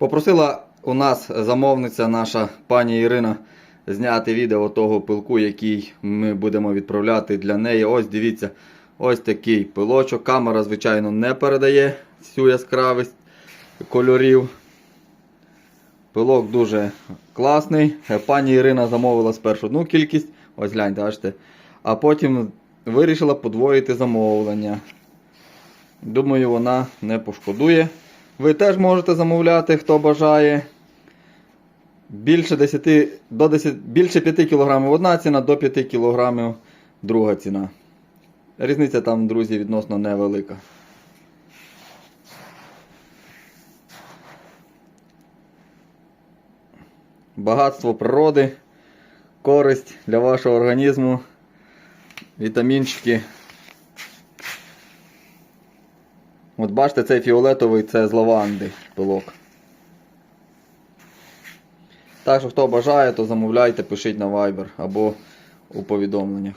Попросила у нас замовниця наша пані Ірина зняти відео того пилку, який ми будемо відправляти для неї. Ось дивіться, ось такий пилочок. Камера, звичайно, не передає всю яскравість кольорів. Пилок дуже класний. Е, Пані Ірина замовила спершу одну кількість, ось гляньте, бачите, а потім вирішила подвоїти замовлення. Думаю, вона не пошкодує. Ви теж можете замовляти, хто бажає. Більше 10, до 10, більше 5 кг одна ціна, до 5 кг друга ціна. Різниця там, друзі, відносно невелика. Багатство природи, користь для вашого організму, вітамінчики. От бачите, цей фіолетовий це з лаванди пилок. Так що хто бажає, то замовляйте, пишіть на Viber або у повідомленнях.